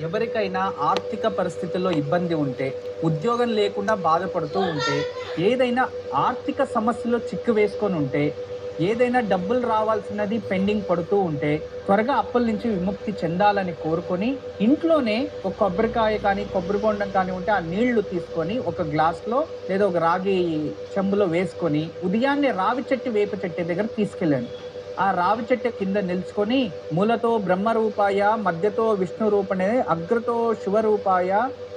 ఎవరికైనా ఆర్థిక పరిస్థితుల్లో ఇబ్బంది ఉంటే ఉద్యోగం లేకుండా బాధపడుతూ ఉంటే ఏదైనా ఆర్థిక సమస్యలో చిక్కు వేసుకొని ఉంటే ఏదైనా డబ్బులు రావాల్సినది పెండింగ్ పడుతూ ఉంటే త్వరగా అప్పుల నుంచి విముక్తి చెందాలని కోరుకొని ఇంట్లోనే ఒక కొబ్బరికాయ కానీ కొబ్బరి బొండం కానీ ఉంటే ఆ నీళ్ళు తీసుకొని ఒక గ్లాస్లో లేదా ఒక రాగి చెంబులో వేసుకొని ఉదయాన్నే రావి చెట్టు వేప చెట్టు దగ్గర తీసుకెళ్ళండి. ఆ రావి చెట్టు కింద నిల్చుకొని మూలతో బ్రహ్మరూపాయ మధ్యతో విష్ణు రూపణే అగ్రతో శివరూపాయ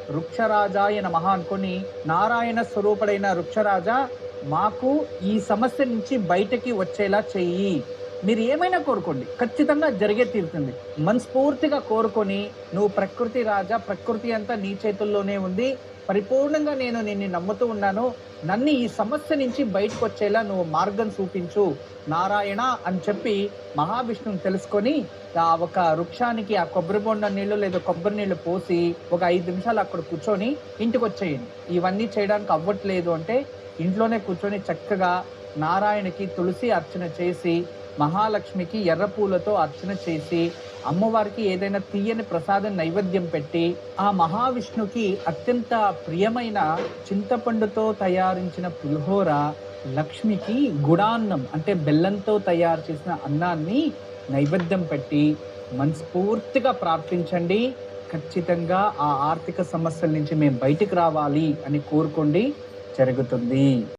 వృక్షరాజాయ నమః అనుకొని నారాయణ స్వరూపుడైన వృక్షరాజా మాకు ఈ సమస్య నుంచి బయటకి వచ్చేలా చెయ్యి. మీరు ఏమైనా కోరుకోండి ఖచ్చితంగా జరిగే తీరుతుంది. మనస్ఫూర్తిగా కోరుకొని నువ్వు ప్రకృతి రాజా ప్రకృతి అంతా నీ చేతుల్లోనే ఉంది. పరిపూర్ణంగా నేను నిన్ను నమ్ముతూ ఉన్నాను. నన్ను ఈ సమస్య నుంచి బయటకు వచ్చేలా నువ్వు మార్గం చూపించు. నారాయణ అని చెప్పి మహావిష్ణువుని తెలుసుకొని ఆ ఒక వృక్షానికి ఆ కొబ్బరి బొండ నీళ్ళు లేదా కొబ్బరి నీళ్ళు పోసి ఒక ఐదు నిమిషాలు అక్కడ కూర్చొని ఇంటికి వచ్చేయండి. ఇవన్నీ చేయడానికి అవ్వట్లేదు అంటే ఇంట్లోనే కూర్చొని చక్కగా నారాయణకి తులసి అర్చన చేసి మహాలక్ష్మికి ఎర్ర పూలతో అర్చన చేసి అమ్మవారికి ఏదైనా తీయని ప్రసాదం నైవేద్యం పెట్టి ఆ మహావిష్ణుకి అత్యంత ప్రియమైన చింతపండుతో తయారించిన పులిహోర లక్ష్మికి గుడాన్నం అంటే బెల్లంతో తయారు చేసిన అన్నాన్ని నైవేద్యం పెట్టి మనస్ఫూర్తిగా ప్రార్థించండి. ఖచ్చితంగా ఆ ఆర్థిక సమస్యల నుంచి మేము బయటికి రావాలి అని కోరుకోండి. జరుగుతుంది.